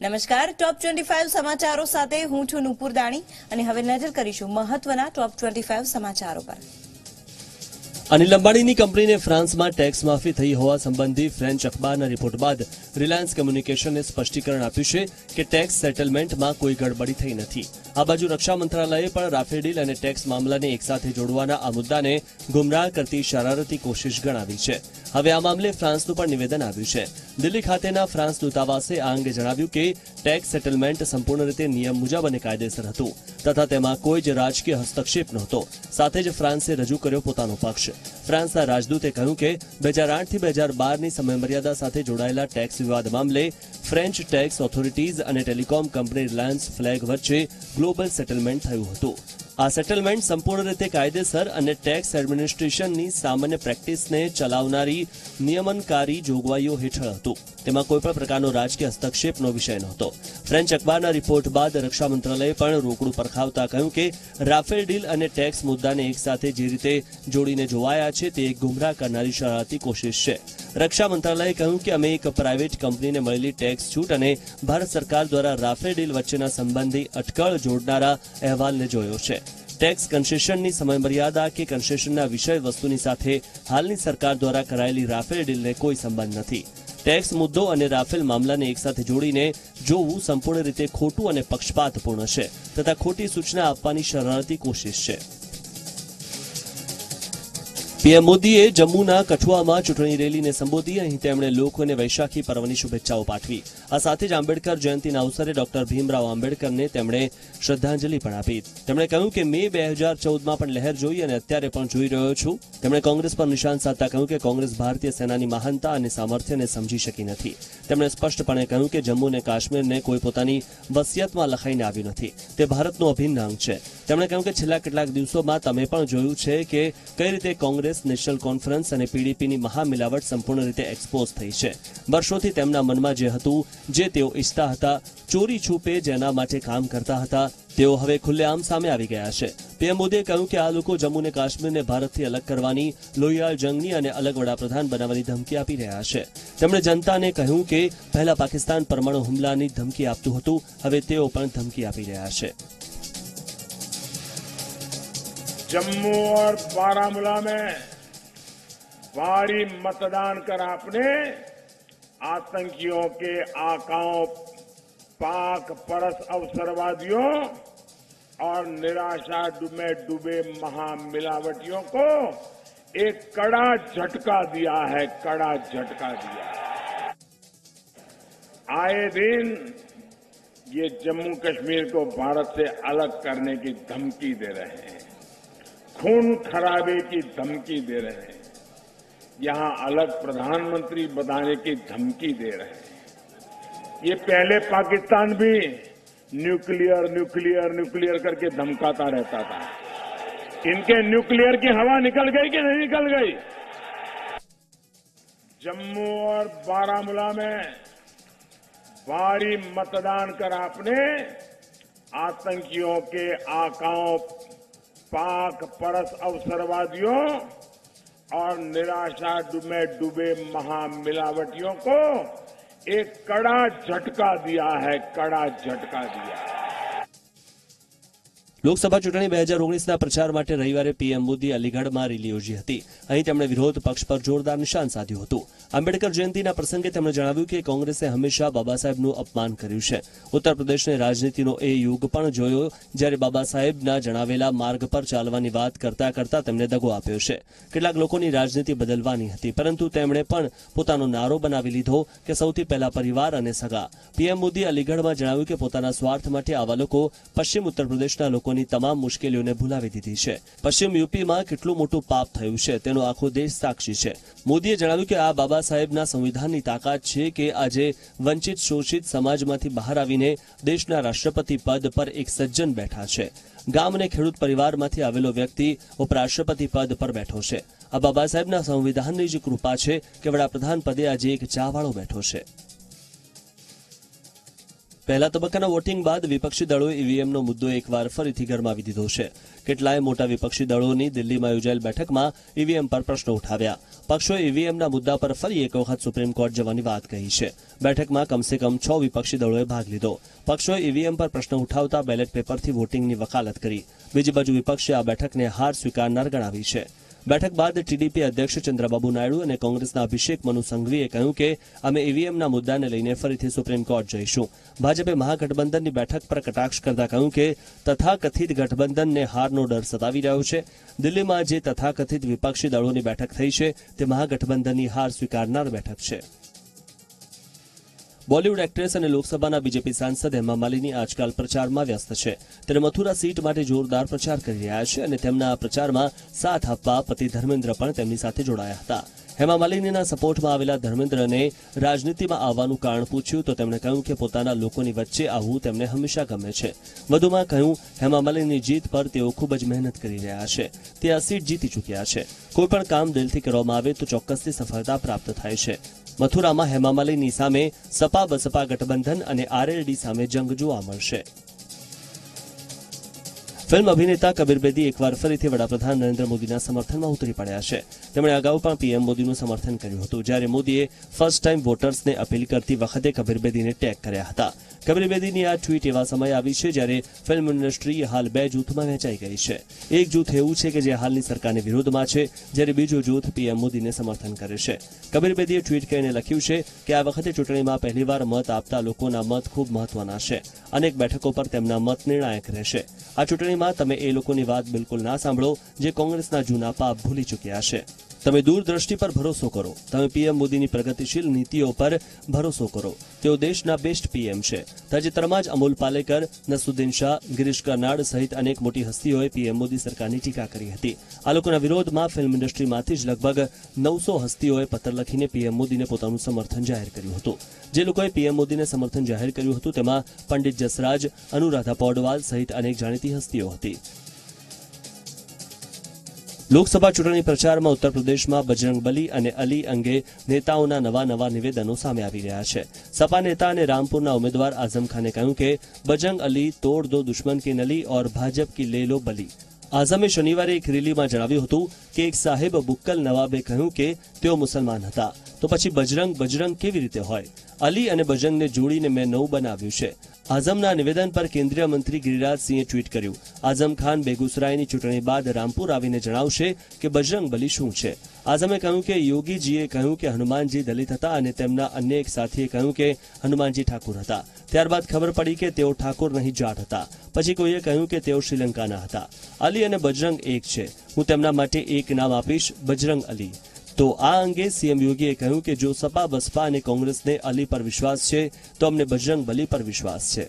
નમસ્કાર. ટોપ twenty five સમાચારો સાથે હું છું નુપુર દાણી અને હવે નજર કરીશું મહત્વના ટોપ ટ્વેન્ટી ફાઇવ સમાચારો પર. અનિલ અંબાણીની કંપનીને ફ્રાન્સમાં ટેક્સ માફી થઈ હોવા સંબંધી ફ્રેન્ચ અખબારના રિપોર્ટ બાદ રિલાયન્સ કમ્યુનિકેશને સ્પષ્ટીકરણ આપ્યું છે કે ટેક્સ સેટલમેન્ટમાં કોઈ ગડબડી થઈ નથી. આ બાજુ રક્ષા મંત્રાલયે પણ રાફેલ અને ટેક્સ મામલાને એકસાથે જોડવાના આ મુદ્દાને ગુમરાહ કરતી શરારતી કોશિશ ગણાવી છે. હવે આ મામલે ફ્રાન્સનું પણ નિવેદન આવ્યું છે. દિલ્હી ખાતેના ફ્રાન્સ દૂતાવાસે આ અંગે જણાવ્યું કે ટેક્સ સેટલમેન્ટ સંપૂર્ણ રીતે નિયમ મુજબ અને કાયદેસર હતું તથા તેમાં કોઈ જ રાજકીય હસ્તક્ષેપ નહોતો. સાથે જ ફ્રાન્સે રજૂ કર્યો પોતાનો પક્ષ. ફ્રાન્સના રાજદૂતે કહ્યું કે, બે હજાર આઠથી બે હજાર બારની સમયમર્યાદા સાથે જોડાયેલા ટેક્સ વિવાદ મામલે ફ્રેન્ચ ટેક્સ ઓથોરિટીઝ અને ટેલિકોમ કંપની રિલાયન્સ ફ્લેગ વચ્ચે ગ્લોબલ સેટલમેન્ટ થયું હતું. આ સેટલમેન્ટ સંપૂર્ણ રીતે કાયદેસર અને ટેક્સ એડમિનિસ્ટ્રેશનની સામાન્ય પ્રેક્ટિસને ચલાવનારી નિયમનકારી જોગવાઈઓ હેઠળ હતું. તેમાં કોઈપણ પ્રકારનો રાજકીય હસ્તક્ષેપનો વિષય નહોતો. ફ્રેન્ચ અખબારના રિપોર્ટ બાદ રક્ષા મંત્રાલયે પણ રોકડું પરખાવતા કહ્યું કે રાફેલ ડીલ અને ટેક્સ મુદ્દાને એકસાથે જે રીતે જોડીને જોવાયા છે તે એક ગુમરાહ કરનારી શરારતી કોશિશ છે. રક્ષા મંત્રાલયે કહ્યું કે અમે એક પ્રાઇવેટ કંપનીને મળેલી ટેક્સ છૂટ અને ભારત સરકાર દ્વારા રાફેલ ડીલ વચ્ચેના સંબંધી અટકળ જોડનારા અહેવાલને જોયો છે. ટેક્સ કન્સેશનની સમયમર્યાદા કે કન્સેશનના વિષય વસ્તુની સાથે હાલની સરકાર દ્વારા કરાયેલી રાફેલ ડીલને કોઈ સંબંધ નથી. ટેક્સ મુદ્દો અને રાફેલ મામલાને એકસાથે જોડીને જોવું સંપૂર્ણ રીતે ખોટું અને પક્ષપાતપૂર્ણ છે તથા ખોટી સૂચના આપવાની શરણાર્થી કોશિશ છે. પીએમ મોદીએ જમ્મુના કઠુઆમાં ચૂંટણી રેલીને સંબોધી. અહીં તેમણે લોકોને વૈશાખી પર્વની શુભેચ્છાઓ પાઠવી. આ સાથે જ આંબેડકર જયંતિના અવસરે ડોક્ટર ભીમરાવ આંબેડકરને તેમણે શ્રદ્ધાંજલિ પણ આપી. તેમણે કહ્યું કે મે બે હજાર ચૌદમાં પણ લહેર જોઈ અને અત્યારે પણ જોઈ રહ્યો છું. તેમણે કોંગ્રેસ પર નિશાન સાધતા કહ્યું કે કોંગ્રેસ ભારતીય સેનાની મહાનતા અને સામર્થ્યને સમજી શકી નથી. તેમણે સ્પષ્ટપણે કહ્યું કે જમ્મુ અને કાશ્મીરને કોઈ પોતાની વસિયતમાં લખાઈને આવ્યું નથી. તે ભારતનો અભિન્ન અંગ છે. તેમણે કહ્યું કે છેલ્લા કેટલાક દિવસોમાં તમે પણ જોયું છે કે કઈ રીતે કોંગ્રેસ નેશનલ કોન્ફરન્સ અને પીડીપીની મહામિલાવટ સંપૂર્ણ રીતે એક્સપોઝ થઈ છે. વર્ષોથી તેમના મનમાં જે હતું, જે તેઓ ઈચ્છતા હતા, ચોરી છૂપે જેના માટે કામ કરતા હતા, તેઓ હવે ખુલ્લેઆમ સામે આવી ગયા છે. પીએમ મોદીએ કહ્યું કે આ લોકો જમ્મુ અને કાશ્મીરને ભારતથી અલગ કરવાની, લોહિયાળ જંગની અને અલગ વડાપ્રધાન બનાવવાની ધમકી આપી રહ્યા છે. તેમણે જનતાને કહ્યું કે પહેલા પાકિસ્તાન પરમાણુ હુમલાની ધમકી આપતું હતું, હવે તેઓ પણ ધમકી આપી રહ્યા છે. जम्मू और बारामूला में भारी मतदान कर आपने आतंकियों के आकाओं, पाक, परस, अवसरवादियों और निराशा में डूबे महामिलावटियों को एक कड़ा झटका दिया है, कड़ा झटका दिया है। आए दिन ये जम्मू कश्मीर को भारत से अलग करने की धमकी दे रहे हैं। खून खराबे की धमकी दे रहे हैं। यहाँ अलग प्रधानमंत्री बनाने की धमकी दे रहे हैं। ये पहले पाकिस्तान भी न्यूक्लियर न्यूक्लियर न्यूक्लियर करके धमकाता रहता था। इनके न्यूक्लियर की हवा निकल गई कि नहीं निकल गई? जम्मू और बारामूला में भारी मतदान कर आपने आतंकियों के आकाओं पाक परस अवसरवादियों और निराशा में डूबे महामिलावटियों को एक कड़ा झटका दिया है कड़ा झटका दिया है લોકસભા ચૂંટણી બે હજાર ઓગણીસના પ્રચાર માટે રવિવારે પીએમ મોદી અલીગઢમાં રેલી યોજી હતી અહીં તેમણે વિરોધ પક્ષ પર જોરદાર નિશાન સાધ્યું હતું આંબેડકર જયંતિના પ્રસંગે તેમણે જણાવ્યું કે કોંગ્રેસે હંમેશા બાબા સાહેબનું અપમાન કર્યું છે. ઉત્તર પ્રદેશને રાજનીતિનો એ યુગ પણ જોયો જ્યારે બાબા સાહેબના જણાવેલા માર્ગ પર ચાલવાની વાત કરતા કરતા તેમને દગો આપ્યો છે. કેટલાક લોકોની રાજનીતિ બદલવાની હતી, પરંતુ તેમણે પણ પોતાનો નારો બનાવી લીધો કે સૌથી પહેલા પરિવાર અને સગા. પીએમ મોદી અલીગઢમાં જણાવ્યું કે પોતાના સ્વાર્થ માટે આવા લોકો પશ્ચિમ ઉત્તર પ્રદેશના લોકોની તમામ મુશ્કેલીઓને ભૂલાવી દીધી છે. પશ્ચિમ યુપીમાં કેટલું મોટું પાપ થયું છે તેનો આખો દેશ સાક્ષી છે. મોદીએ જણાવ્યું કે આ બાબા સાહેબના સંવિધાનની તાકાત છે કે આજે વંચિત શોષિત સમાજમાંથી બહાર આવીને દેશના રાષ્ટ્રપતિ પદ પર એક સજ્જન બેઠા છે. ગામ અને ખેડૂત પરિવારમાંથી આવેલો વ્યક્તિ ઉપરાષ્ટ્રપતિ પદ પર બેઠો છે. આ બાબા સાહેબના સંવિધાનની જ કૃપા છે કે વડાપ્રધાન પદે આજે એક ચાવાળો બેઠો છે. પહેલા તબક્કાના વોટિંગ બાદ વિપક્ષી દળોએ ઈવીએમનો મુદ્દો એકવાર ફરીથી ગરમાવી દીધો છે. કેટલાય મોટા વિપક્ષી દળોની દિલ્હીમાં યોજાયેલ બેઠકમાં ઈવીએમ પર પ્રશ્નો ઉઠાવ્યા. પક્ષોએ ઈવીએમના મુદ્દા પર ફરી એક વખત સુપ્રીમ કોર્ટ જવાની વાત કહી છે. બેઠકમાં કમસે કમ છ વિપક્ષી દળોએ ભાગ લીધો. પક્ષોએ ઈવીએમ પર પ્રશ્ન ઉઠાવતા બેલેટ પેપરથી વોટિંગની વકાલત કરી. બીજી બાજુ વિપક્ષે આ બેઠકને હાર સ્વીકારનાર ગણાવી છે. બેઠક બાદ ટીડીપી અધ્યક્ષ ચંદ્રબાબુ નાયડુ અને કોંગ્રેસના અભિષેક મનુ સંઘવીએ કહ્યું કે, અમે ઈવીએમના મુદ્દાને લઈને ફરીથી સુપ્રીમ કોર્ટ જઈશું. ભાજપે મહાગઠબંધનની બેઠક પર કટાક્ષ કરતા કહ્યું કે, તથાકથિત ગઠબંધનને હારનો ડર સતાવી રહ્યો છે. દિલ્હીમાં જે તથાકથિત વિપક્ષી દળોની બેઠક થઈ છે, તે મહાગઠબંધનની હાર સ્વીકારનાર બેઠક છે. બોલિવૂડ એક્ટ્રેસ અને લોકસભાના બીજેપી સાંસદ હેમા માલિની આજકાલ પ્રચારમાં વ્યસ્ત છે. તેણે મથુરા સીટ માટે જોરદાર પ્રચાર કરી રહ્યા છે અને તેમના પ્રચારમાં સાથ આપવા પતિ ધર્મેન્દ્ર પણ તેમની સાથે જોડાયા હતા. હેમા માલિનીના સપોર્ટમાં આવેલા ધર્મેન્દ્રને રાજનીતિમાં આવવાનું કારણ પૂછ્યું તો તેમણે કહ્યું કે પોતાના લોકોની વચ્ચે આવવું તેમને હંમેશા ગમે છે. વધુમાં કહ્યું, હેમા માલિનીની જીત પર તેઓ ખૂબ જ મહેનત કરી રહ્યા છે. તે આ સીટ જીતી ચૂક્યા છે. કોઈપણ કામ દિલથી કરવામાં આવે તો ચોક્કસથી સફળતા પ્રાપ્ત થાય છે. મથુરામાં હેમામાલિની સામે સપા બસપા ગઠબંધન અને આરએલડી સામે જંગ જોવા મળશે. ફિલ્મ અભિનેતા કબીર બેદી એકવાર ફરીથી વડાપ્રધાન નરેન્દ્ર મોદીના સમર્થનમાં ઉતરી પડ્યા છે. તેમણે અગાઉ પણ પીએમ મોદીનું સમર્થન કર્યું હતું, જ્યારે મોદીએ ફર્સ્ટ ટાઈમ વોટર્સને અપીલ કરતી વખતે કબીર બેદીને ટેગ કર્યા હતા. કબીર બેદીની આ ટ્વીટ એવા સમયે આવી છે, જ્યારે ફિલ્મ ઇન્ડસ્ટ્રી હાલ બે જૂથમાં વહેંચાઈ ગઈ છે. એક જૂથ એવું છે કે જે હાલની સરકારની વિરોધમાં છે, જ્યારે બીજું જૂથ પીએમ મોદીને સમર્થન કરે છે. કબીર બેદીએ ટ્વીટ કરીને લખ્યું છે કે આ વખતે ચૂંટણીમાં પહેલીવાર મત આપતા લોકોના મત ખૂબ મહત્વના છે. અનેક બેઠકો પર તેમના મત નિર્ણાયક રહેશે. આ ચૂંટણીમાં તમે એ લોકોની વાત બિલકુલ ના સાંભળો જે કોંગ્રેસના જૂના પાપ ભૂલી ચૂક્યા છે. તમે દૂરદ્રષ્ટિ પર ભરોસો કરો. તમે પીએમ મોદીની પ્રગતિશીલ નીતિઓ પર ભરોસો કરો. તેઓ દેશના બેસ્ટ પીએમ છે. તાજેતરમાં જ અમોલ પાલેકર, નસુદ્દીન શાહ, ગિરીશ કર્નાડ સહિત અનેક મોટી હસ્તીઓએ પીએમ મોદી સરકારની ટીકા કરી હતી. આ લોકોના વિરોધમાં ફિલ્મ ઇન્ડસ્ટ્રીમાંથી જ લગભગ નવસો હસ્તીઓએ પત્ર લખીને પીએમ મોદીને પોતાનું સમર્થન જાહેર કર્યું હતું. જે લોકોએ પીએમ મોદીને સમર્થન જાહેર કર્યું હતું તેમાં પંડિત જસરાજ, અનુરાધા પૌડવાલ સહિત અનેક જાણીતી હસ્તીઓ હતી. લોકસભા ચૂંટણી પ્રચારમાં ઉત્તર પ્રદેશમાં બજરંગબલી અને અલી અંગે નેતાઓના નવા નવા નિવેદનો સામે આવી રહ્યા છે. સપા નેતા અને રામપુરના ઉમેદવાર આઝમ ખાને કહ્યું કે, બજરંગ અલી તોડ દો દુશ્મન કી નલી ઓર ભાજપ કી લે લો બલી. આઝમે શનિવારે એક રેલીમાં જણાવ્યું હતું કે એક સાહેબ બુક્કલ નવાબે કહ્યું કે તેઓ મુસલમાન હતા. તો પછી બજરંગ બજરંગ કેવી રીતે હોય? અલી અને બજરંગને જોડીને મેં નવું બનાવ્યું છે. આઝમના નિવેદન પર કેન્દ્રીય મંત્રી ગિરિરાજસિંહે ટ્વીટ કર્યું. આઝમ ખાન બેગુસરાયની ચૂંટણી બાદ રામપુર આવીને જણાવશે કે બજરંગ બલી શું છે? આઝમે કહ્યું કે યોગીજીએ કહ્યું કે હનુમાનજી દલિત હતા અને તેમના અન્ય એક સાથીએ કહ્યું કે હનુમાનજી ઠાકુર હતા. ત્યારબાદ ખબર પડી કે તેઓ ઠાકોર નહીં, જાટ હતા. પછી કોઈએ કહ્યું કે તેઓ શ્રીલંકાના હતા. અલી અને બજરંગ એક છે. હું તેમના માટે એક નામ આપીશ, બજરંગ અલી. તો આ અંગે સીએમ યોગીએ કહ્યું કે જો સપા, બસપા અને કોંગ્રેસને અલી પર વિશ્વાસ છે, તો અમને બજરંગ બલી પર વિશ્વાસ છે.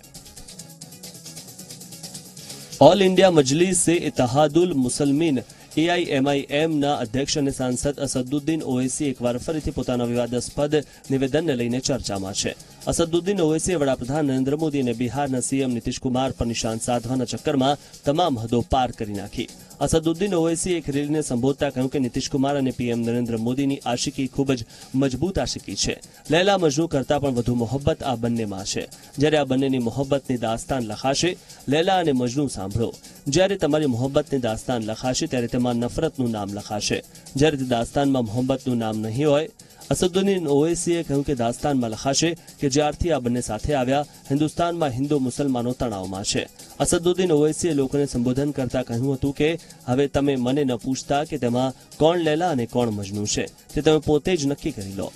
ઓલ ઇન્ડિયા મજલિસે ઇત્તહાદુલ મુસલમીન એઆઈએમઆઈએમના અધ્યક્ષ અને સાંસદ અસદુદ્દીન ઓવૈસી એકવાર ફરીથી પોતાના વિવાદાસ્પદ નિવેદનને લઈને ચર્ચામાં છે. અસદુદ્દીન ઓવૈસીએ વડાપ્રધાન નરેન્દ્ર મોદી અને બિહારના સીએમ નીતિશકુમાર પર નિશાન સાધવાના ચક્કરમાં તમામ હદો પાર કરી નાખી. અસદુદ્દીન ઓવૈસીએ એક રેલીને સંબોધતા કહ્યું કે નીતિશકુમાર અને પીએમ નરેન્દ્ર મોદીની આશિકી ખૂબ જ મજબૂત આશિકી છે. લૈલા મજનુ કરતાં પણ વધુ મોહબ્બત આ બંનેમાં છે. જ્યારે આ બંનેની મોહબ્બતની દાસ્તાન લખાશે, લૈલા અને મજનુ સાંભળો. જ્યારે તમારી મોહબ્બતની દાસ્તાન લખાશે, ત્યારે તેમાં નફરતનું નામ લખાશે. જ્યારે તે દાસ્તાનમાં મોહબ્બતનું નામ નહીં હોય અસદુદ્દીન ઓવૈસીએ કહ્યું કે દાસ્તાનમાં લખાશે કે જ્યારથી આ બંને સાથે આવ્યા, હિન્દુસ્તાનમાં હિન્દુ મુસલમાનો તણાવમાં છે. અસદુદ્દીન ઓવૈસીએ લોકોને સંબોધન કરતા કહ્યું હતું કે, હવે તમે મને ન પૂછતા કે તેમાં કોણ લેલા અને કોણ મજનુ છે. તે તમે પોતે જ નક્કી કરી લો.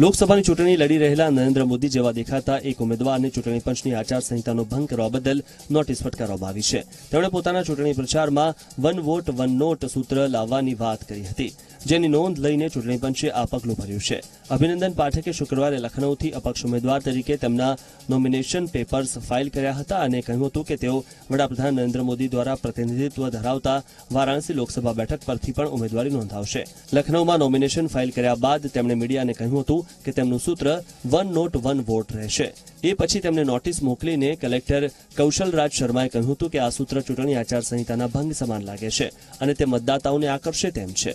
લોકસભાની ચૂંટણી લડી રહેલા નરેન્દ્ર મોદી જેવા દેખાતા એક ઉમેદવારને ચૂંટણી પંચની આચારસંહિતાનો ભંગ કરવા બદલ નોટિસ ફટકારવામાં આવી છે. તેમણે પોતાના ચૂંટણી પ્રચારમાં વન વોટ, વન નોટ સૂત્ર લાવવાની વાત કરી હતી. જેની નોંધ લઈને ચૂંટણી પંચે આ પગલું ભર્યું છે. અભિનંદન પાઠકે શુક્રવારે લખનૌથી અપક્ષ ઉમેદવાર તરીકે તેમના નોમિનેશન પેપર્સ ફાઇલ કર્યા હતા અને કહ્યું હતું કે તેઓ વડાપ્રધાન નરેન્દ્ર મોદી દ્વારા પ્રતિનિધિત્વ ધરાવતા વારાણસી લોકસભા બેઠક પરથી પણ ઉમેદવારી નોંધાવશે. લખનૌમાં નોમિનેશન ફાઇલ કર્યા બાદ તેમણે મીડિયાને કહ્યું હતું કે તેમનું સૂત્ર વન નોટ વન વોટ રહેશે. એ પછી તેમને નોટિસ મોકલીને કલેક્ટર કૌશલરાજ શર્માએ કહ્યું હતું કે આ સૂત્ર ચૂંટણી આચારસંહિતાના ભંગ સમાન લાગે છે અને તે મતદાતાઓને આકર્ષે તેમ છે.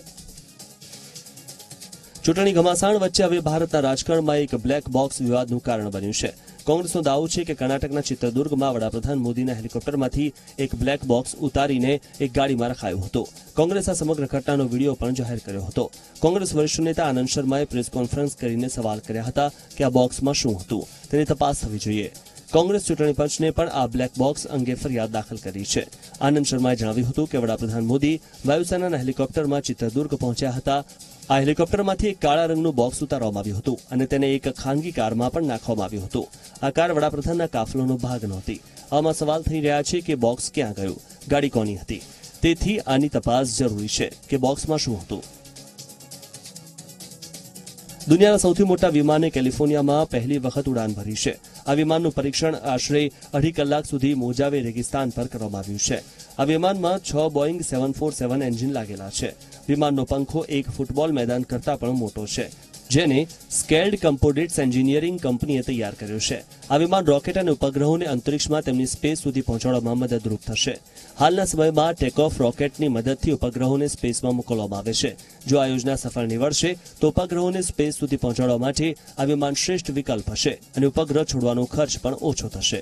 ચૂંટણી ઘમાસાણ વચ્ચે હવે ભારતના રાજકારણમાં એક બ્લેક બોક્સ વિવાદનું કારણ બન્યું છે. કોંગ્રેસનો દાવો છે કે કર્ણાટકના ચિત્રદુર્ગમાં વડાપ્રધાન મોદીના હેલિકોપ્ટરમાંથી એક બ્લેક બોક્સ ઉતારીને એક ગાડીમાં રખાયો હતો. કોંગ્રેસ આ સમગ્ર ઘટનાનો વીડિયો પણ જાહેર કર્યો હતો. કોંગ્રેસ વરિષ્ઠ નેતા આનંદ શર્માએ પ્રેસ કોન્ફરન્સ કરીને સવાલ કર્યા હતા કે આ બોક્સમાં શું હતું. તેની તપાસ થવી જોઈએ. કોંગ્રેસ ચૂંટણી પંચને પણ આ બ્લેક બોક્સ અંગે ફરિયાદ દાખલ કરી છે. આનંદ શર્માએ જણાવ્યું હતું કે વડાપ્રધાન મોદી વાયુસેનાના હેલિકોપ્ટરમાં ચિત્રદુર્ગ પહોંચ્યા હતા. આ હેલિકોપ્ટરમાંથી એક કાળા રંગનું બોક્સ ઉતારવામાં આવ્યું હતું અને તેને એક ખાનગી કારમાં પણ નાખવામાં આવ્યું હતું. આ કાર વડાપ્રધાનના કાફલોનો ભાગ નહોતી. આમાં સવાલ થઈ રહ્યા છે કે બોક્સ ક્યાં ગયું? ગાડી કોની હતી? તેથી આની તપાસ જરૂરી છે કે બોક્સમાં શું હતું? દુનિયાના સૌથી મોટા વિમાને કેલિફોર્નિયામાં પહેલી વખત ઉડાન ભરી છે. આ વિમાનનું પરીક્ષણ આશરે અઢી કલાક સુધી મોજાવે રેગિસ્તાન પર કરવામાં આવ્યું છે. આ વિમાનમાં છ Boeing seven four seven engine લાગેલા છે. વિમાનનો પંખો એક ફૂટબોલ મેદાન કરતાં પણ મોટો છે, જેને સ્કેલ્ડ કમ્પોડિટ્સ એન્જિનિયરિંગ કંપનીએ તૈયાર કર્યો છે. આ વિમાન રોકેટ અને ઉપગ્રહોને અંતરિક્ષમાં તેમની સ્પેસ સુધી પહોંચાડવામાં મદદરૂપ થશે. હાલના સમયમાં ટેકઓફ રોકેટની મદદથી ઉપગ્રહોને સ્પેસમાં મોકલવામાં આવે છે. જો આ યોજના સફળ નીવડશે, તો ઉપગ્રહોને સ્પેસ સુધી પહોંચાડવા માટે આ વિમાન શ્રેષ્ઠ વિકલ્પ હશે અને ઉપગ્રહ છોડવાનો ખર્ચ પણ ઓછો થશે.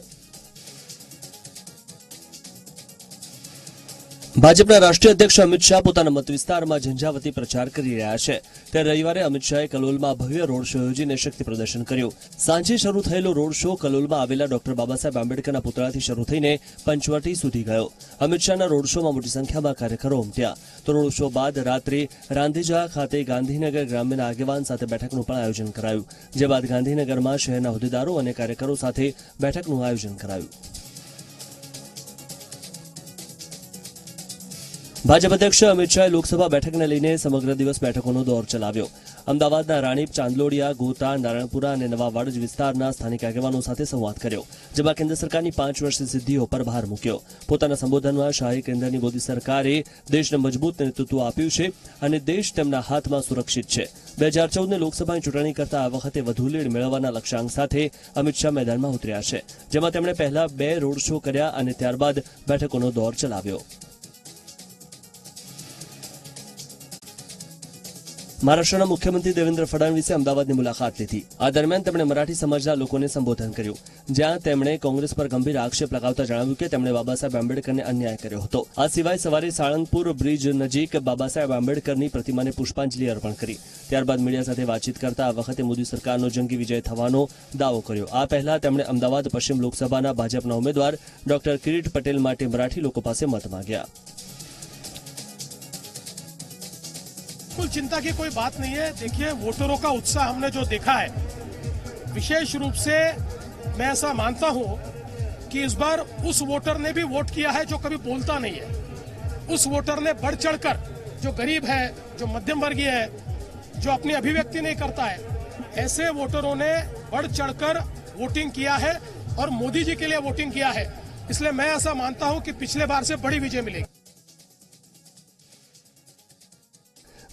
ભાજપના રાષ્ટ્રીય અધ્યક્ષ અમિત શાહ પોતાના મત વિસ્તારમાં ઝંઝાવતી પ્રચાર કરી રહ્યા છે. ત્યારે રવિવારે અમિત શાહે કલોલમાં ભવ્ય રોડ શો યોજીને શક્તિ પ્રદર્શન કર્યું. સાંજે શરૂ થયેલો રોડ શો કલોલમાં આવેલા ડોક્ટર બાબાસાહેબ આંબેડકરના પુતળાથી શરૂ થઈને પંચવટી સુધી ગયો. અમિત શાહના રોડ શોમાં મોટી સંખ્યામાં કાર્યકરો ઉમટ્યા. તો રોડ શો બાદ રાત્રે રાંધીજા ખાતે ગાંધીનગર ગ્રામ્યના આગેવાન સાથે બેઠકનું પણ આયોજન કરાયું. જે બાદ ગાંધીનગરમાં શહેરના હોદ્દેદારો અને કાર્યકરો સાથે બેઠકનું આયોજન કરાયું. ભાજપ અધ્યક્ષ અમિત શાહે લોકસભા બેઠકને લઈને સમગ્ર દિવસ બેઠકોનો દોર ચલાવ્યો. અમદાવાદના રાણીપ ચાંદલોડિયા, ગોતા નારાયણપુરા અને નવા વાડજ વિસ્તારના સ્થાનિક આગેવાનો સાથે સંવાદ કર્યો, જેમાં કેન્દ્ર સરકારની પાંચ વર્ષની સિદ્ધિઓ પર ભાર મૂક્યો. પોતાના સંબોધનમાં શાહે કેન્દ્રની મોદી સરકારે દેશને મજબૂત નેતૃત્વ આપ્યું છે અને દેશ તેમના હાથમાં સુરક્ષિત છે. બે હજાર ચૌદને લોકસભાની ચૂંટણી કરતા આ વખતે વધુ લીડ મેળવવાના લક્ષ્યાંક સાથે અમિત શાહ મેદાનમાં ઉતર્યા છે, જેમાં તેમણે પહેલા બે રોડ શો કર્યા અને ત્યારબાદ બેઠકોનો દોર ચલાવ્યો. મહારાષ્ટ્રના મુખ્યમંત્રી દેવેન્દ્ર ફડણવીસે અમદાવાદની મુલાકાત લીધી. આ દરમિયાન તેમણે મરાઠી સમાજના લોકોને સંબોધન કર્યું. જ્યાં તેમણે કોંગ્રેસ પર ગંભીર આક્ષેપ લગાવતા જણાવ્યું કે તેમણે બાબાસાહેબ આંબેડકરને અન્યાય કર્યો હતો. આ સિવાય સવારે સાળંગપુર બ્રિજ નજીક બાબાસાહેબ આંબેડકરની પ્રતિમાને પુષ્પાંજલિ અર્પણ કરી. ત્યારબાદ મીડિયા સાથે વાતચીત કરતા આ વખતે મોદી સરકારનો જંગી વિજય થવાનો દાવો કર્યો. આ પહેલા તેમણે અમદાવાદ, પશ્ચિમ લોકસભાના ભાજપના ઉમેદવાર ડોક્ટર કિરીટ પટેલ માટે મરાઠી લોકો પાસે મત માંગ્યા. बिल्कुल चिंता की कोई बात नहीं है। देखिए, वोटरों का उत्साह हमने जो देखा है, विशेष रूप से मैं ऐसा मानता हूँ कि इस बार उस वोटर ने भी वोट किया है जो कभी बोलता नहीं है। उस वोटर ने बढ़ चढ़कर जो गरीब है, जो मध्यम वर्गीय है, जो अपनी अभिव्यक्ति नहीं करता है, ऐसे वोटरों ने बढ़ चढ़कर वोटिंग किया है और मोदी जी के लिए वोटिंग किया है। इसलिए मैं ऐसा मानता हूँ कि पिछले बार से बड़ी विजय मिलेगी।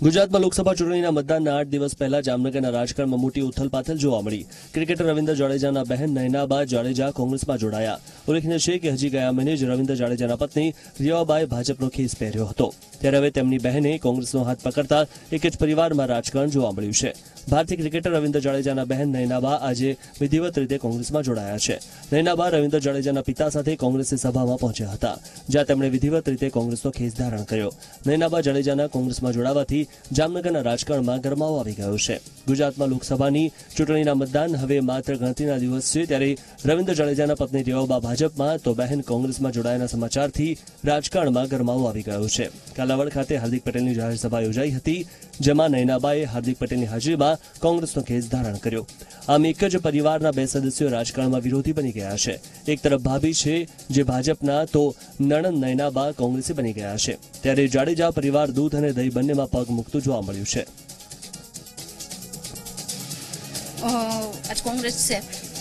ગુજરાતમાં લોકસભા ચૂંટણીના મતદાનના આઠ દિવસ પહેલા જામનગરના રાજકારણમાં મોટી ઉથલપાથલ જોવા મળી. ક્રિકેટર રવિન્દ્ર જાડેજાના બહેન નયનાબા જાડેજા કોંગ્રેસમાં જોડાયા. ઉલ્લેખનીય છે કે હજી ગયા મહિને જ રવિન્દ્ર જાડેજાના પત્ની રિયાબાએ ભાજપનો ખેસ પહેર્યો હતો. ત્યારે હવે તેમની બહેને કોંગ્રેસનો હાથ પકડતા એક જ પરિવારમાં રાજકારણ જોવા મળ્યું છે. ભારતીય ક્રિકેટર રવિન્દ્ર જાડેજાના બહેન નૈનાબા આજે વિધિવત રીતે કોંગ્રેસમાં જોડાયા છે. નૈનાબા રવિન્દ્ર જાડેજાના પિતા સાથે કોંગ્રેસની સભામાં પહોંચ્યા હતા, જ્યાં તેમણે વિધિવત રીતે કોંગ્રેસનો ખેસ ધારણ કર્યો. નૈનાબા જાડેજાના કોંગ્રેસમાં જોડાવાથી જામનગરના રાજકારણમાં ગરમાવો આવી ગયો છે. ગુજરાતમાં લોકસભાની ચૂંટણીના મતદાન હવે માત્ર ગણતરીના દિવસ છે, ત્યારે રવિન્દ્ર જાડેજાના પત્ની રેવાબા ભાજપમાં તો બહેન કોંગ્રેસમાં જોડાયાના સમાચારથી રાજકારણમાં ગરમાવો આવી ગયો છે. કાલાવડ ખાતે હાર્દિક પટેલની જાહેર સભા યોજાઈ હતી. જેમાં નૈનાબાએ હાર્દિક પટેલની હાજરીમાં કોંગ્રેસનો ખેસ ધારણ કર્યો. આમ એક જ પરિવારના બે સદસ્યો રાજકારણમાં વિરોધી બની ગયા છે. એક તરફ ભાભી છે, જે ભાજપના, તો નણંદ નૈનાબા કોંગ્રેસી બની ગયા છે. ત્યારે જાડેજા પરિવાર દૂધ અને દહીં બંનેમાં પગ મૂકતું જોવા મળ્યું છે.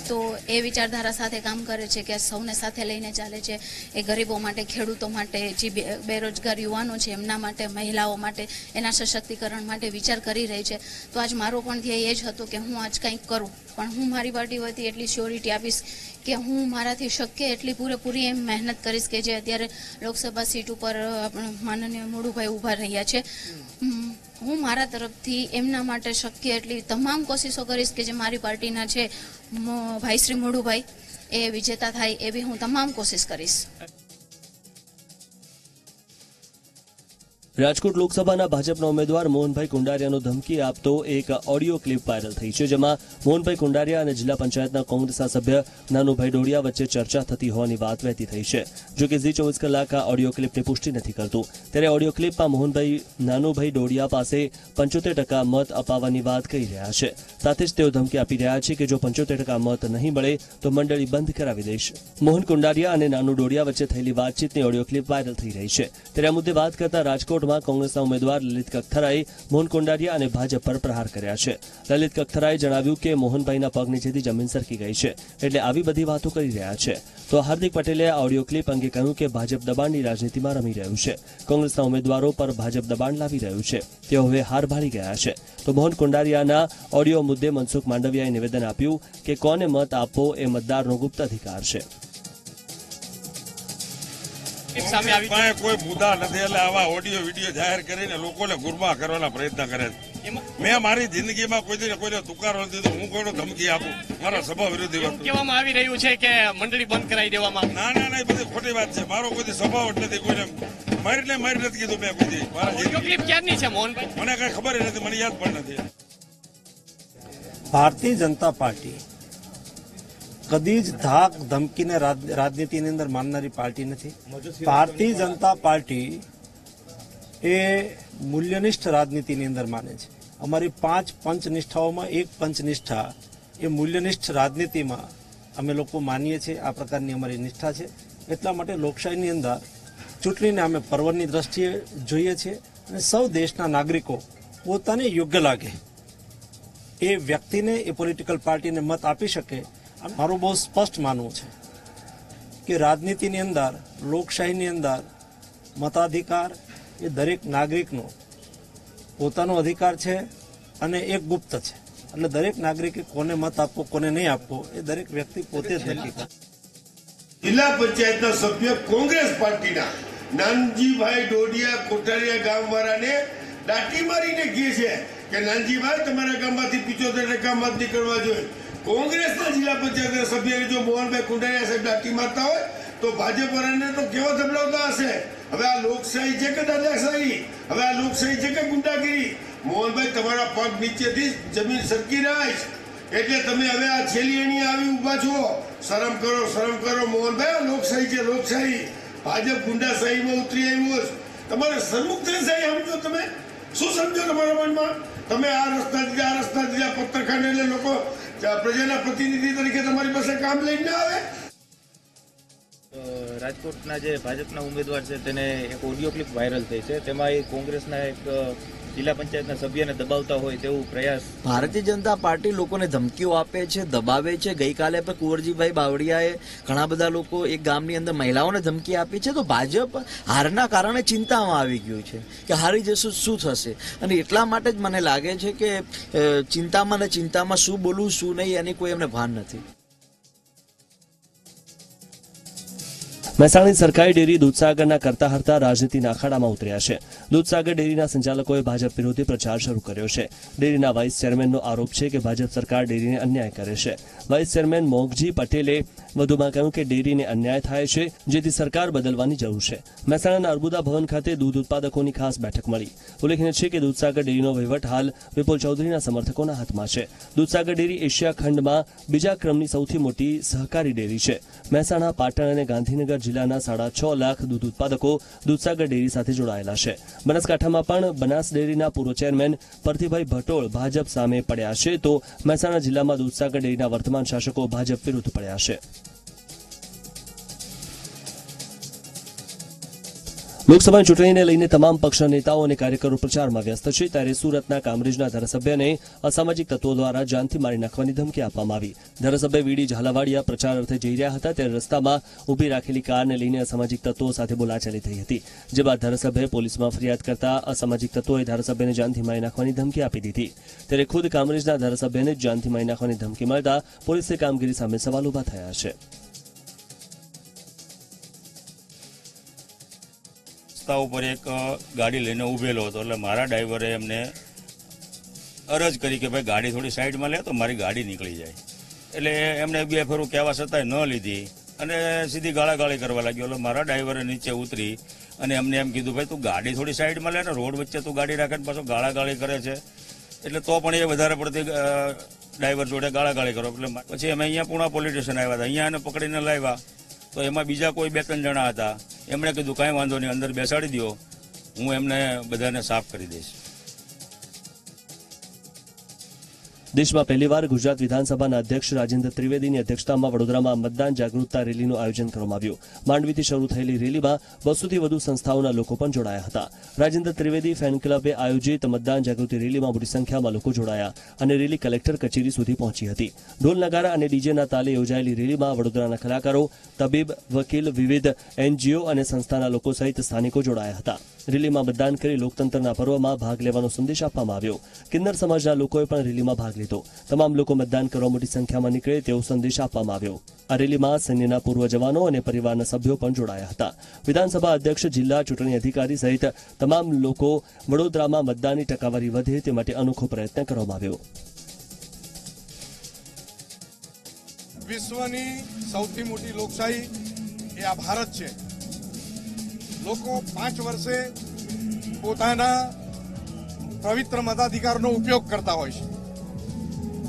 તો એ વિચારધારા સાથે કામ કરે છે કે સૌને સાથે લઈને ચાલે છે. એ ગરીબો માટે, ખેડૂતો માટે, જે બેરોજગાર યુવાનો છે, એમના માટે, મહિલાઓ માટે, એના સશક્તિકરણ માટે વિચાર કરી રહી છે. તો આજ મારો પણ ધ્યેય એ જ હતો કે હું આજ કંઈક કરું. પણ હું મારી પાર્ટી વતી એટલી શ્યોરિટી આપીશ કે હું મારાથી શક્ય એટલી પૂરેપૂરી એમ મહેનત કરીશ કે જે અત્યારે લોકસભા સીટ ઉપર માનનીય મોડુભાઈ ઊભા રહ્યા છે. હું મારા તરફથી એમના માટે શક્ય એટલી તમામ કોશિશો કરીશ કે જે મારી પાર્ટીના છે ભાઈ શ્રી મોડુભાઈ એ વિજેતા થાય એવી હું તમામ કોશિશ કરીશ. રાજકોટ લોકસભાના ભાજપના ઉમેદવાર મોહનભાઈ કુંડારિયાનો ધમકી આપતો એક ઓડિયો ક્લિપ વાયરલ થઈ છે, જેમાં મોહનભાઈ કુંડારિયા અને જિલ્લા પંચાયતના કોંગ્રેસના સભ્ય નાનુભાઈ ડોડિયા વચ્ચે ચર્ચા થતી હોવાની વાત વહેતી થઈ છે. જો કે ઝી ચોવીસ કલાક આ ઓડિયો ક્લિપની પુષ્ટિ નથી કરતું. ત્યારે ઓડિયો ક્લિપમાં મોહનભાઈ નાનુભાઈ ડોડિયા પાસે પંચોતેર ટકા મત અપાવવાની વાત કહી રહ્યા છે. સાથે જ તેઓ ધમકી આપી રહ્યા છે કે જો પંચોતેર ટકા મત નહીં મળે, તો મંડળી બંધ કરાવી દઈશ મોહન કુંડારિયા અને નાનુ ડોડિયા વચ્ચે થયેલી વાતચીતની ઓડિયો ક્લિપ વાયરલ થઈ રહી છે. ત્યારે આ મુદ્દે વાત કરતા રાજકોટમાં કોંગ્રેસના ઉમેદવાર લલિત કખ્થરાએ મોહન કુંડારિયા અને ભાજપ પર પ્રહાર કર્યા છે. લલિત કખ્થરાએ જણાવ્યું કે મોહનભાઈના પગ નીચેથી જમીન સરકી ગઈ છે એટલે આવી બધી વાતો કરી રહ્યા છે. તો હાર્દિક પટેલે ઓડિયો ક્લિપ અંગે કહ્યું કે ભાજપ દબાણની રાજનીતિમાં રમી રહ્યું છે. કોંગ્રેસના ઉમેદવારો પર ભાજપ દબાણ લાવી રહ્યું છે. તેઓ હવે હાર ભાળી ગયા છે. તો મોહન કુંડારિયાના ઓડિયો મુદ્દે મનસુખ માંડવિયાએ નિવેદન આપ્યું કે કોને મત આપવો એ મતદારનો ગુપ્ત અધિકાર છે. સામે આવી પણ કોઈ મુદ્દા નથી એટલે આવા ઓડિયો વીડિયો જાહેર કરીને લોકોને ગુરબા કરવાના પ્રયત્ન કરે છે. મેં મારી જિંદગીમાં કોઈ કોઈને તુકારો નથી તો હું કોઈનો ધમકી આપું મારા સભા વિરોધી વાત કહેવામાં આવી રહ્યું છે કે મંડળી બંધ કરાવી દેવામાં ના ના ના એ બધી ખોટી વાત છે. મારો કોઈ સ્વભાવ જ નથી કોઈને મારીને મારી નથી કીધું મેં કોઈ મારા ક્લિપ ક્યારની છે મોહનભાઈ? મને કઈ ખબર નથી મને યાદ પણ નથી. ભારતીય જનતા પાર્ટી કદી જ ધાક ધમકીને રાજ- રાજનીતિની અંદર માનનારી પાર્ટી નથી. ભારતીય જનતા પાર્ટી એ મૂલ્યનિષ્ઠ રાજનીતિની અંદર માને છે. અમારી પાંચ પંચનિષ્ઠાઓમાં એક પંચનિષ્ઠા એ મૂલ્યનિષ્ઠ રાજનીતિમાં અમે લોકો માનીએ છીએ આ પ્રકારની અમારી નિષ્ઠા છે. એટલા માટે લોકશાહીની અંદર ચૂંટણીને અમે પર્વની દ્રષ્ટિએ જોઈએ છીએ અને સૌ દેશના નાગરિકો પોતાને યોગ્ય લાગે. એ વ્યક્તિને એ પોલિટિકલ પાર્ટીને મત આપી શકે મારું બહુ સ્પષ્ટ માનવું છે કે રાજનીતિની અંદર, લોકશાહીની અંદર મતાધિકાર એ દરેક નાગરિકનો પોતાનો અધિકાર છે અને એક ગુપ્ત છે. એટલે દરેક નાગરિકે કોને મત આપવો, કોને નહીં આપવો, એ દરેક વ્યક્તિ પોતે જ નક્કી કરે. જિલ્લા પંચાયતના સભ્ય કોંગ્રેસ પાર્ટીના નાનજીભાઈ ડોડિયા કોટારિયા ગામવાળાને દાટી મારીને કહે છે કે, નાનજીભાઈ, તમારા ગામમાંથી પિચોતેર ટકા મત નીકળવા જોઈએ. કોંગ્રેસના જિલ્લા પંચાયતના સભ્યને જો મોહનભાઈ કુંડારિયા સાહેબ દાટી મારતા હોય, તો ભાજપ વાળાને તો કેવો ધબલાવતા હશે? હવે આ લોકશાહી છે કે દાદાશાહી? હવે આ લોકશાહી છે કે ગુંડાગીરી? મોહનભાઈ, તમારા પગ નીચેથી જમીન સરકી છે. એટલે તમે હવે આ છેલ્લી એણી આવી ઊભા છો. શરમ કરો શરમ કરો મોહનભાઈ, આ લોકશાહી છે, લોકશાહી. ભાજપ ગુંડાશાહીમાં ઉતરી આવ્યું તમારે સન્મુક્તશાહી સમજો તમે. શું સમજો તમારા મનમાં? તમે આ રસ્તા દીધા આ રસ્તા દીધા પત્રખાને એટલે લોકો પ્રજાના પ્રતિનિધિ તરીકે તમારી પાસે કામ લઈને ના આવે રાજકોટના જે ભાજપના ઉમેદવાર છે, તેને એક ઓડિયો ક્લિપ વાયરલ થઈ છે. તેમાં એ કોંગ્રેસના એક જિલ્લા પંચાયતના સભ્યને દબાવતા હોય તેવું પ્રયાસ ભારતીય જનતા પાર્ટી લોકોને ધમકીઓ આપે છે, દબાવે છે. ગઈકાલે પણ કુંવરજીભાઈ બાવળિયાએ ઘણા બધા લોકો એક ગામની અંદર મહિલાઓને ધમકી આપી છે. તો ભાજપ હારના કારણે ચિંતામાં આવી ગયું છે કે હારી જશું, શું થશે? અને એટલા માટે જ મને લાગે છે કે ચિંતામાં ને ચિંતામાં શું બોલવું, શું નહીં એની કોઈ એમને ભાન નથી. મહેસાણાની સરકારી ડેરી દૂધસાગરના કરતા હરતા રાજનીતિના અખાડામાં ઉતર્યા છે. દૂધસાગર ડેરીના સંચાલકોએ ભાજપ વિરોધી પ્રચાર શરૂ કર્યો છે. ડેરીના વાઇસ ચેરમેનનો આરોપ છે કે ભાજપ સરકાર ડેરીને અન્યાય કરે છે. વાઇસ ચેરમેન મોગજી પટેલે વધુમાં કહ્યું કે ડેરીને અન્યાય થાય છે, જેથી સરકાર બદલવાની જરૂર છે. મહેસાણાના અર્બુદા ભવન ખાતે દૂધ ઉત્પાદકોની ખાસ બેઠક મળી. ઉલ્લેખનીય છે કે દૂધસાગર ડેરીનો વહીવટ હાલ વિપુલ ચૌધરીના સમર્થકોના હાથમાં છે. દૂધસાગર ડેરી એશિયા ખંડમાં બીજા ક્રમની સૌથી મોટી સહકારી ડેરી છે. મહેસાણા, પાટણ અને ગાંધીનગર જિલ્લાના સાડા છ લાખ દૂધ ઉત્પાદકો દૂધસાગર ડેરી સાથે જોડાયેલા છે. બનાસકાંઠામાં પણ બનાસ ડેરીના પૂર્વ ચેરમેન પરથીભાઈ ભટોળ ભાજપ સામે પડ્યા છે, તો મહેસાણા જિલ્લામાં દૂધસાગર ડેરીના વર્તમાન શાસકો ભાજપ વિરુદ્ધ પડ્યા છે. લોકસભાની ચૂંટણીને લઈને તમામ પક્ષના નેતાઓ અને કાર્યકરો પ્રચારમાં વ્યસ્ત છે ત્યારે સુરતના કામરેજના ધારાસભ્યને અસામાજિક તત્વો દ્વારા જાનથી મારી નાખવાની ધમકી આપવામાં આવી. ધારાસભ્ય વીડી ઝાલાવાડિયા પ્રચાર અર્થે જઈ રહ્યા હતા ત્યારે રસ્તામાં ઊભી રાખેલી કારને લઈને અસામાજિક તત્વો સાથે બોલાચાલી થઈ હતી. જે બાદ ધારાસભ્યએ પોલીસમાં ફરિયાદ કરતા અસામાજિક તત્વોએ ધારાસભ્યને જાનથી મારી નાખવાની ધમકી આપી દીધી. ત્યારે ખુદ કામરેજના ધારાસભ્યને જાનથી મારી નાખવાની ધમકી મળતા પોલીસે કામગીરી સામે સવાલ ઊભા થયા છે. રસ્તા ઉપર એક ગાડી લઈને ઊભેલો હતો. એટલે મારા ડ્રાઈવરે એમને અરજ કરી કે ભાઈ ગાડી થોડી સાઈડમાં લે તો મારી ગાડી નીકળી જાય. એટલે એમણે બે ફેરું કહેવા છતાંય ન લીધી અને સીધી ગાળાગાળી કરવા લાગ્યો. એટલે મારા ડ્રાઈવરે નીચે ઉતરી અને એમને એમ કીધું, ભાઈ તું ગાડી થોડી સાઈડમાં લે ને, રોડ વચ્ચે તું ગાડી રાખે પાછો ગાળાગાળી કરે છે. એટલે તો પણ એ વધારે પડતી ડ્રાઈવર જોડે ગાળાગાળી કરો. એટલે પછી અમે અહીંયા પૂણા પોલીસ સ્ટેશન આવ્યા હતા. અહીંયા એને પકડીને લાવ્યા. તો એમાં બીજા કોઈ બે ત્રણ જણા હતા. એમણે કીધું, કાંઈ વાંધો નહીં, અંદર બેસાડી દો હું એમને બધાને સાફ કરી દઈશ. દેશમાં પહેલીવાર ગુજરાત વિધાનસભાના અધ્યક્ષ રાજેન્દ્ર ત્રિવેદીની અધ્યક્ષતામાં વડોદરામાં મતદાન જાગૃતતા રેલીનું આયોજન કરવામાં આવ્યું. માંડવીથી શરૂ થયેલી રેલીમાં બસોથી વધુ સંસ્થાઓના લોકો પણ જોડાયા હતા. રાજેન્દ્ર ત્રિવેદી ફેન ક્લબે આયોજિત મતદાન જાગૃતિ રેલીમાં મોટી સંખ્યામાં લોકો જોડાયા અને રેલી કલેક્ટર કચેરી સુધી પહોંચી હતી. ઢોલ નગારા અને ડીજેના તાલે યોજાયેલી રેલીમાં વડોદરાના કલાકારો, તબીબ, વકીલ, વિવિધ એનજીઓ અને સંસ્થાના લોકો સહિત સ્થાનિકો જોડાયા હતા. રેલીમાં મતદાન કરી લોકતંત્રના પર્વમાં ભાગ લેવાનો સંદેશ આપવામાં આવ્યો. કિન્નર સમાજના લોકોએ પણ રેલીમાં ભાગ લીધો. તમામ લોકો મતદાન કરવા મોટી સંખ્યામાં નીકળે તેવો સંદેશ આપવામાં આવ્યો. આ રેલીમાં સૈન્યના પૂર્વ જવાનો અને પરિવારના સભ્યો પણ જોડાયા હતા. વિધાનસભા અધ્યક્ષ, જિલ્લા ચૂંટણી અધિકારી સહિત તમામ લોકો વડોદરામાં મતદાનની ટકાવારી વધે તે માટે અનોખો પ્રયત્ન કરવામાં આવ્યો. વિશ્વની સૌથી મોટી લોકશાહી એ આ ભારત છે. લોકો પાંચ વર્ષે પોતાના પવિત્ર મતાધિકારનો ઉપયોગ કરતા હોય છે.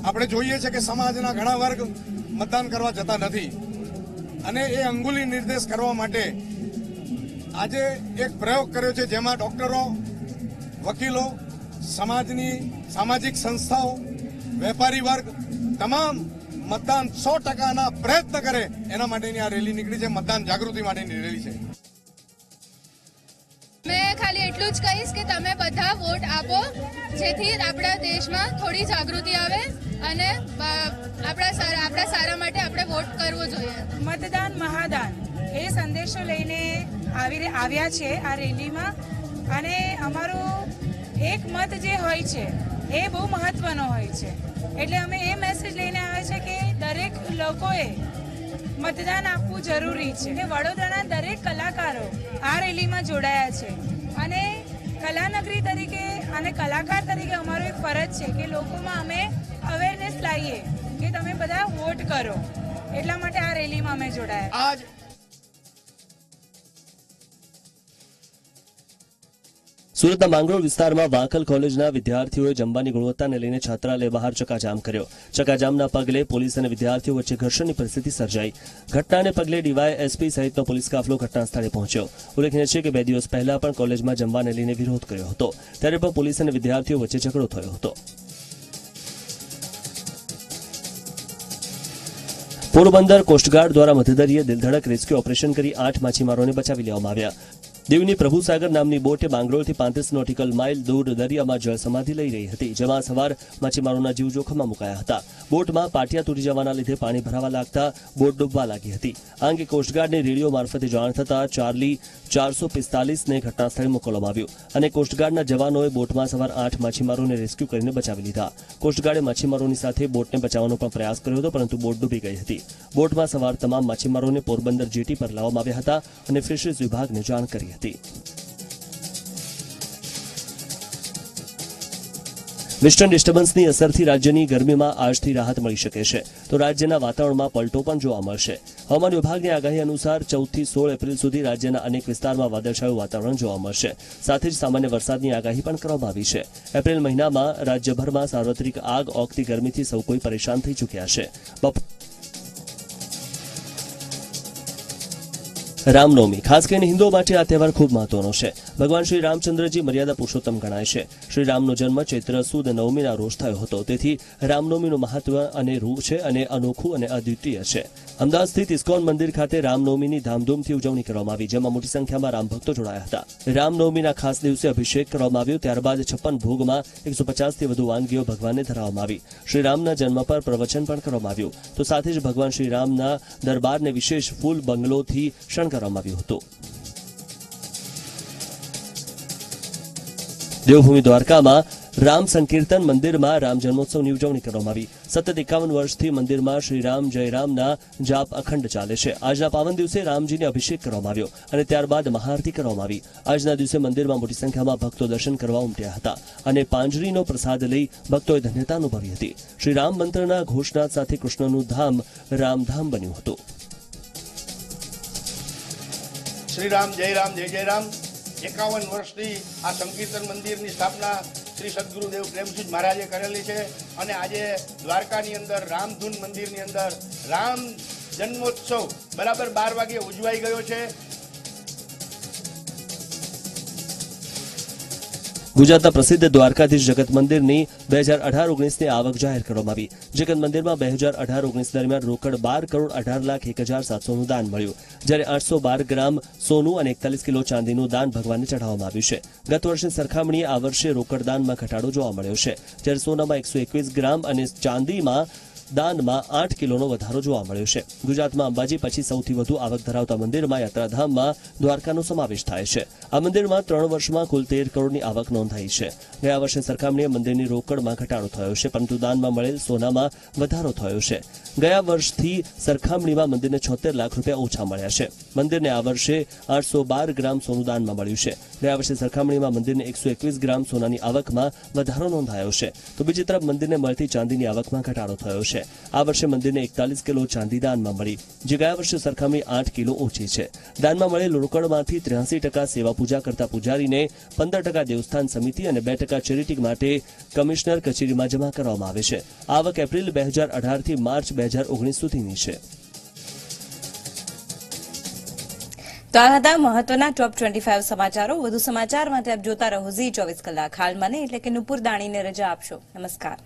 આપણે જોઈએ છે કે સમાજના ઘણા વર્ગ મતદાન કરવા જતા નથી અને એ અંગુલી નિર્દેશ કરવા માટે આજે એક પ્રયોગ કર્યો છે જેમાં ડોક્ટરો, વકીલો, સમાજની સામાજિક સંસ્થાઓ, વેપારી વર્ગ તમામ મતદાન સો ટકાના પ્રયત્ન કરે એના માટેની આ રેલી નીકળી છે, મતદાન જાગૃતિ માટેની રેલી છે. ખાલી એટલું જ કહીશ કે તમે બધા વોટ આપો, જેથી આપણા દેશમાં થોડી જાગૃતિ આવે અને આપણા સારા આપણા સારા માટે આપણે વોટ કરવો જોઈએ. મતદાન મહાદાન એ સંદેશો લઈને આવી આવ્યા છે આ રેલીમાં. અને અમારો એક મત જે હોય છે, એ બહુ મહત્વનો હોય છે. એટલે અમે એ મેસેજ લઈને આવ્યા છે કે દરેક લોકોએ મતદાન આપવું જરૂરી છે. વડોદરાના દરેક કલાકારો આ રેલીમાં જોડાયા છે. અને કલાનગરી તરીકે અને કલાકાર તરીકે અમારો એક ફરજ છે કે લોકોમાં અમે અવેરનેસ લાવીએ કે તમે બધા વોટ કરો. એટલા માટે આ રેલીમાં અમે જોડાયા. આજ સુરતના માંગરોળ વિસ્તારમાં વાંકલ કોલેજના વિદ્યાર્થીઓએ જમવાની ગુણવત્તાને લઈને છાત્રાલય બહાર ચકાજામ કર્યો. ચકાજામના પગલે પોલીસ અને વિદ્યાર્થીઓ વચ્ચે ઘર્ષણની પરિસ્થિતિ સર્જાઈ. ઘટનાને પગલે ડીવાય સહિતનો પોલીસ કાફલો ઘટના પહોંચ્યો. ઉલ્લેખનીય છે કે બે દિવસ પહેલા પણ કોલેજમાં જમવાને લઈને વિરોધ કર્યો હતો. ત્યારે પણ પોલીસ અને વિદ્યાર્થીઓ વચ્ચે ઝઘડો થયો હતો. પોરબંદર કોસ્ટગાર્ડ દ્વારા મધદરીય દિલધડક રેસ્ક્યુ ઓપરેશન કરી આઠ માછીમારોને બચાવી લેવામાં આવ્યા. દીવની પ્રભુસાગર નામની બોટે માંગરોળથી પાંત્રીસ નોટિકલ માઇલ દૂર દરિયામાં જળ સમાધિ લઈ રહી હતી, જેમાં સવાર માછીમારોના જીવ જોખમમાં મુકાયા હતા. બોટમાં પાટિયા તૂટી જવાના લીધે પાણી ભરાવા લાગતા બોટ ડૂબવા લાગી હતી. આ અંગે કોસ્ટગાર્ડને રેડિયો મારફતે જાણ થતાં ચાર્લી ચારસો પિસ્તાલીસને ઘટના સ્થળે મોકલવામાં આવ્યું અને કોસ્ટગાર્ડના જવાનોએ બોટમાં સવાર આઠ માછીમારોને રેસ્ક્યુ કરીને બચાવી લીધા. કોસ્ટગાર્ડે માછીમારોની સાથે બોટને બચાવવાનો પણ પ્રયાસ કર્યો હતો, પરંતુ બોટ ડૂબી ગઈ હતી. બોટમાં સવાર તમામ માછીમારોને પોરબંદર જેટી પર લાવવામાં આવ્યા હતા અને ફિશરીઝ વિભાગને જાણ કરી હતી વેસ્ટર્ન ડિસ્ટર્બન્સની અસરથી રાજ્યની ગરમીમાં આજથી રાહત મળી શકે છે. તો રાજ્યના વાતાવરણમાં પલટો પણ જોવા મળશે. હવામાન વિભાગની આગાહી અનુસાર ચૌદથી સોળ એપ્રિલ સુધી રાજ્યના અનેક વિસ્તારમાં વાદળછાયું વાતાવરણ જોવા મળશે. સાથે જ સામાન્ય વરસાદની આગાહી પણ કરવામાં આવી છે. એપ્રિલ મહિનામાં રાજ્યભરમાં સાર્વત્રિક આગ ઓગતી ગરમીથી સૌ કોઈ પરેશાન થઈ ચૂક્યા છે. રામનવમી. ખાસ કરીને હિન્દુઓ માટે આ તહેવાર ખૂબ મહત્વનો છે. ભગવાન શ્રી રામચંદ્રજી મર્યાદા પુરુષોત્તમ ગણાય છે. શ્રી રામનો જન્મ ચૈત્ર સુદ નવમીના રોજ થયો હતો. તેથી રામનવમીનું મહત્વ અને રૂ છે અને અનોખું અને અદ્વિતીય છે. અમદાવાદ સ્થિત ઇસ્કોન મંદિર ખાતે રામનવમીની ધામધૂમથી ઉજવણી કરવામાં આવી, જેમાં મોટી સંખ્યામાં રામ ભક્તો જોડાયા હતા. રામનવમીના ખાસ દિવસે અભિષેક કરવામાં આવ્યો, ત્યારબાદ છપ્પન ભોગમાં એકસો પચાસથી વધુ વાનગીઓ ભગવાનને ધરાવવામાં આવી. શ્રી રામના જન્મ પર પ્રવચન પણ કરવામાં આવ્યું. તો સાથે જ ભગવાન શ્રી રામના દરબારને વિશેષ ફૂલ બંગલોથી શણગારવામાં આવ્યું હતું દેવભૂમિ દ્વારકામાં રામ સંકીર્તન મંદિરમાં રામ જન્મોત્સવની ઉજવણી કરવામાં આવી સતત એકાવન વર્ષથી મંદિરમાં શ્રી રામ જય રામના જાપ અખંડ ચાલે છે આજના પાવન દિવસે રામજીને અભિષેક કરવામાં આવ્યો અને ત્યારબાદ મહાઆરતી કરવામાં આવી આજના દિવસે મંદિરમાં મોટી સંખ્યામાં ભક્તો દર્શન કરવા ઉમટ્યા હતા અને પાંજરીનો પ્રસાદ લઈ ભક્તોએ ધન્યતા અનુભવી હતી શ્રી રામ મંત્રના ઘોષણા સાથે કૃષ્ણનું ધામ રામધામ બન્યું હતું શ્રી રામ જય રામ, જય જય રામ. એકાવન વર્ષથી આ સંકીર્તન મંદિરની સ્થાપના શ્રી સદગુરુદેવ પ્રેમસિંહ મહારાજે કરેલી છે અને આજે દ્વારકાની અંદર, રામધૂન મંદિરની અંદર રામ જન્મોત્સવ બરાબર બાર વાગે ઉજવાઈ ગયો છે. ગુજરાતના પ્રસિદ્ધ દ્વારકાધીશ જગત મંદિરની બે હજાર અઢાર ઓગણીસની આવક જાહેર કરવામાં આવી. જગત મંદિરમાં બે હજાર અઢાર ઓગણીસ દરમિયાન રોકડ બાર કરોડ અઢાર લાખ એક હજાર સાતસોનું દાન મળ્યું. જ્યારે આઠસો બાર ગ્રામ સોનું અને એકતાલીસ કિલો ચાંદીનું દાન ભગવાનને ચઢાવવામાં આવ્યું છે. ગત વર્ષની સરખામણીએ આ વર્ષે રોકડ દાનમાં ઘટાડો જોવા મળ્યો છે. જ્યારે સોનામાં એકસો એકવીસ ગ્રામ અને ચાંદીમાં દાનમાં આઠ કિલોનો વધારો જોવા મળ્યો છે. ગુજરાતમાં અંબાજી પછી સૌથી વધુ આવક ધરાવતા મંદિરમાં યાત્રાધામમાં દ્વારકાનો સમાવેશ થાય છે. આ મંદિરમાં ત્રણ વર્ષમાં કુલ તેર કરોડની આવક નોંધાઈ છે. ગયા વર્ષે સરખામણીએ મંદિરની રોકડમાં ઘટાડો થયો છે, પરંતુ દાનમાં મળેલ સોનામાં વધારો થયો છે. ગયા વર્ષથી સરખામણીમાં મંદિરને છોતેર લાખ રૂપિયા ઓછા મળ્યા છે. મંદિરને આ વર્ષે આઠસો બાર ગ્રામ સોનું દાનમાં મળ્યું છે. ગયા વર્ષે સરખામણીમાં મંદિરને એકસો એકવીસ ગ્રામ સોનાની આવકમાં વધારો નોંધાયો છે. તો બીજી તરફ મંદિરને મળતી ચાંદીની આવકમાં ઘટાડો થયો છે. આ વર્ષે મંદિરને એકતાલીસ કિલો ચાંદી દાનમાં મળી, જે ગયા વર્ષે સરખામણી આઠ કિલો ઓછી છે. દાનમાં મળેલ રોકડમાંથી ત્ર્યાસી ટકા સેવા પૂજા કરતા પૂજારીને પંદર ટકા દેવસ્થાન સમિતિ અને બે ટકા ચેરિટી માટે કમિશનર કચેરીમાં જમા કરવામાં આવે છે. આવક એપ્રિલ બે હજાર અઢારથી માર્ચ બે હજાર ઓગણીસ સુધીની છે. તો આ હતા મહત્વના ટોપ ટ્વેન્ટી ફાઇવ સમાચારો. વધુ સમાચાર માટે આપ જોતા રહો ઝી ચોવીસ કલાક. હાલ મને એટલે કે નુપુર દાણીને રજા આપશો. નમસ્કાર.